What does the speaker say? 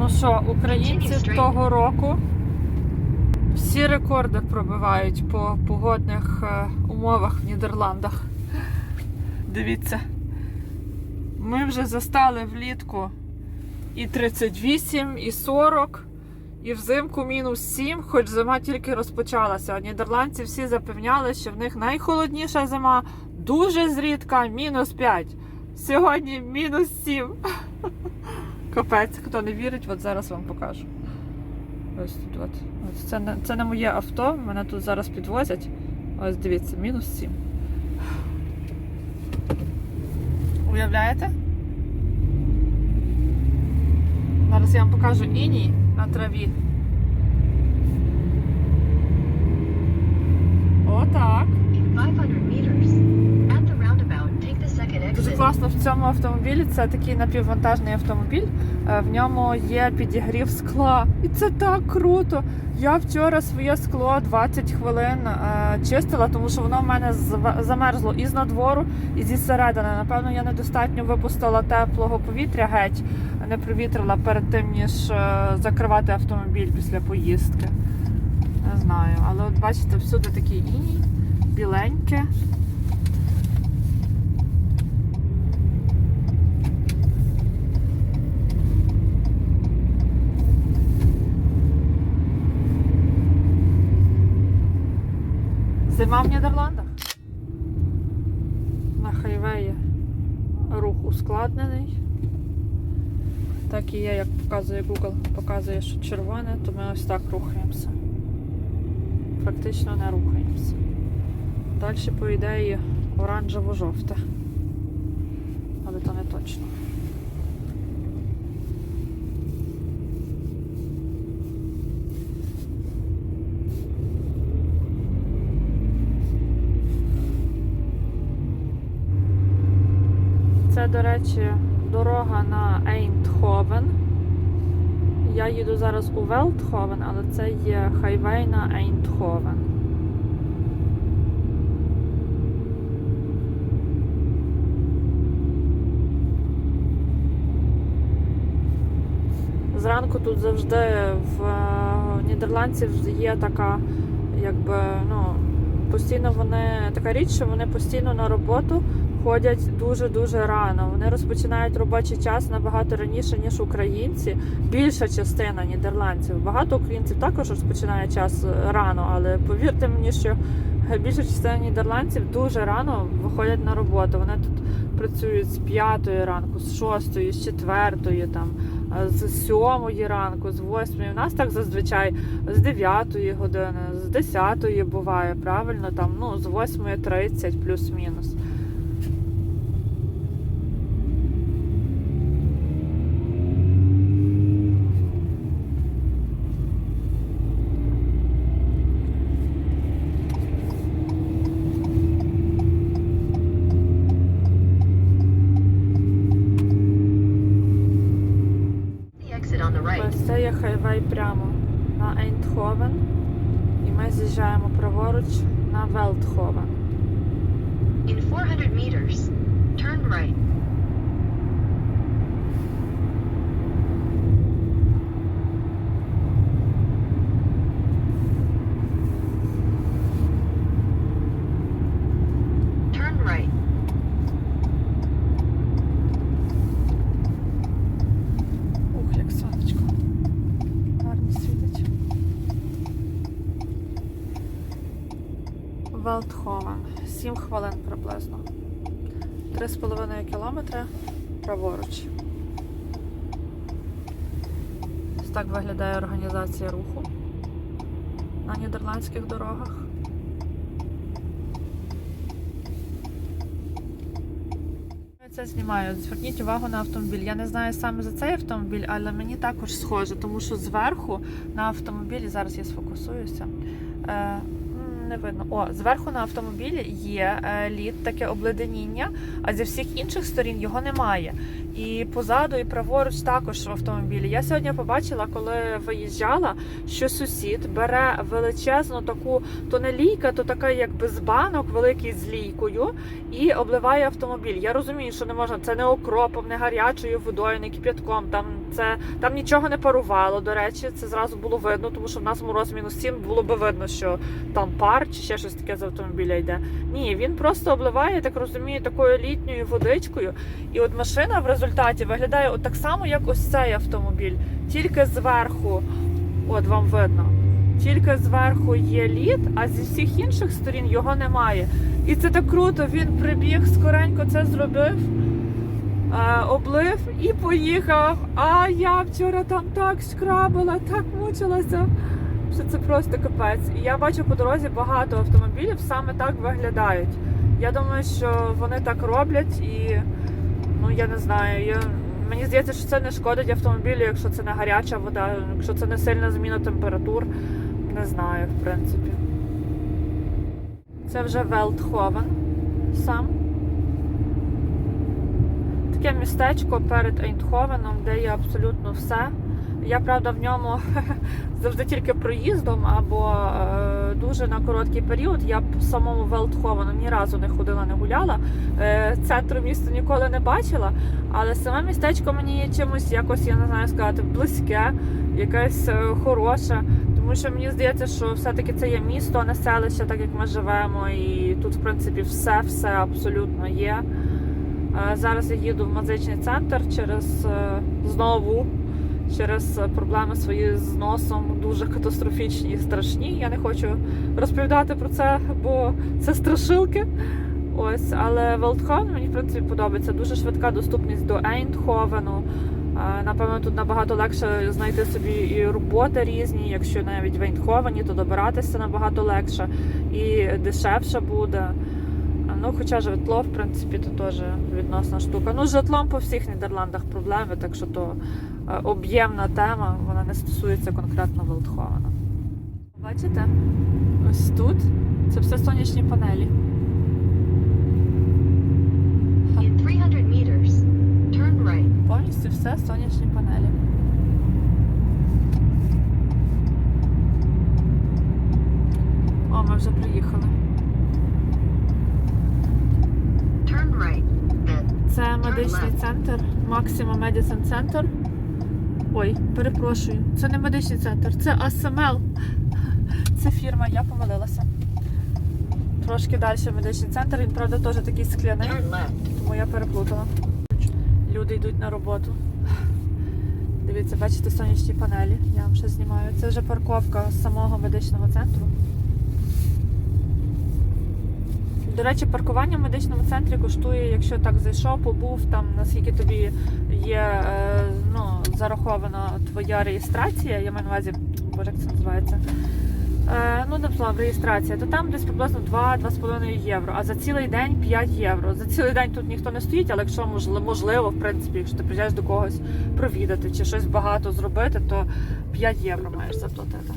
Ну що, українці того року всі рекорди пробивають по погодних е, умовах в Нідерландах. Дивіться, ми вже застали влітку і 38, і 40, і взимку мінус 7, хоч зима тільки розпочалася. А нідерландці всі запевняли, що в них найхолодніша зима дуже зрідка, мінус 5. Сьогодні мінус 7. Капець, хто не вірить, от зараз вам покажу. Ось тут от. Ось це, не, це не моє авто, мене тут зараз підвозять. Ось дивіться, мінус 7. Уявляєте? Зараз я вам покажу іній на траві. Отак. Класно в цьому автомобілі. Це такий напіввантажний автомобіль. Е, В ньому є підігрів скла. І це так круто. Я вчора своє скло 20 хвилин е, чистила, тому що воно в мене замерзло і з надвору, і зі середини. Напевно, я недостатньо випустила теплого повітря геть, не провітрила перед тим, ніж е, закривати автомобіль після поїздки. Не знаю, але от бачите, всюди такий іній, біленьке. Зима в Нідерландах. На хайвеї рух ускладнений. Так і є, як показує Google, показує, що червоне, то ми ось так рухаємося. Практично не рухаємося. Далі, по ідеї, оранжево-жовте. Але то не точно. Це, до речі, дорога на Ейндховен. Я їду зараз у Велтховен, але це є хайвей на Ейндховен. Зранку тут завжди в е, нідерландців є така, якби, ну, постійно вони така річ, що вони постійно на роботу ходять дуже-дуже рано. Вони розпочинають робочий час набагато раніше, ніж українці. Більша частина нідерландців. Багато українців також розпочинає час рано, але повірте мені, що більша частина нідерландців дуже рано виходять на роботу. Вони тут працюють з п'ятої ранку, з шостої, з четвертої, там, з сьомої ранку, з восьмої. У нас так зазвичай з 9 години, з 10 буває, правильно, там, ну, з 8.30 плюс-мінус. хайвей прямо на Ейндховен. І ми з'їжджаємо праворуч на Велтховен. In 400 meters, turn right. Велтховен. 7 хвилин приблизно. 3,5 кілометри праворуч. Ось так виглядає організація руху на нідерландських дорогах. Це знімаю. Зверніть увагу на автомобіль. Я не знаю саме за цей автомобіль, але мені також схоже, тому що зверху на автомобілі, зараз я сфокусуюся. Не видно. О, зверху на автомобілі є е, лід, таке обледеніння, а зі всіх інших сторін його немає. І позаду, і праворуч також в автомобілі. Я сьогодні побачила, коли виїжджала, що сусід бере величезну таку, то не лійка, то така якби з банок, великий з лійкою, і обливає автомобіль. Я розумію, що не можна. Це не окропом, не гарячою водою, не кип'ятком. Там це там нічого не парувало. До речі, це зразу було видно, тому що в нас мороз мінус 7, було би видно, що там пар чи ще щось таке з автомобіля йде. Ні, він просто обливає, так розумію, такою літньою водичкою. І от машина в результаті виглядає от так само, як ось цей автомобіль, тільки зверху, от вам видно. Тільки зверху є лід, а зі всіх інших сторін його немає. І це так круто. Він прибіг, скоренько це зробив, облив і поїхав. А я вчора там так шкрабила, так мучилася. Що це просто капець. І я бачу по дорозі багато автомобілів саме так виглядають. Я думаю, що вони так роблять і ну я не знаю. Я... Мені здається, що це не шкодить автомобілю, якщо це не гаряча вода, якщо це не сильна зміна температур. Не знаю, в принципі. Це вже Велтховен сам. Таке містечко перед Ейнтховеном, де є абсолютно все. Я, правда, в ньому завжди тільки проїздом або е, дуже на короткий період. Я б самому Велтховену ні разу не ходила, не гуляла. Е, центру міста ніколи не бачила, але саме містечко мені є чимось якось, я не знаю сказати, близьке, якесь е, хороше. Тому що мені здається, що все-таки це є місто, а не селище, так як ми живемо, і тут, в принципі, все, все абсолютно є. Зараз я їду в музичний центр через е, знову через проблеми свої з носом, дуже катастрофічні і страшні. Я не хочу розповідати про це, бо це страшилки. Ось, але Велтховен мені в принципі подобається. Дуже швидка доступність до Ейндховену. Напевно, тут набагато легше знайти собі і роботи різні. Якщо навіть в Ейндховені, то добиратися набагато легше і дешевше буде. Ну, хоча житло, в принципі, то теж відносна штука. Ну, з житлом по всіх Нідерландах проблеми, так що то е, об'ємна тема, вона не стосується конкретно Велтховена. Бачите? Ось тут це все сонячні панелі. In 300 meters, turn right. Повністю все сонячні панелі. О, ми вже приїхали. Медичний центр, Maxima Medicine Center. Ой, перепрошую, це не медичний центр, це АСМЛ. Це фірма, я помилилася. Трошки далі медичний центр, він, правда, теж такий скляний, тому я переплутала. Люди йдуть на роботу. Дивіться, бачите сонячні панелі. Я вам ще знімаю. Це вже парковка самого медичного центру. До речі, паркування в медичному центрі коштує, якщо так зайшов, побув там, наскільки тобі є е, ну, зарахована твоя реєстрація, я маю на увазі, боже, як це називається. Е, ну, не словом, реєстрація, то там десь приблизно 2-2,5 євро, а за цілий день 5 євро. За цілий день тут ніхто не стоїть, але якщо можливо, в принципі, якщо ти приїжджаєш до когось провідати чи щось багато зробити, то 5 євро маєш заплатити.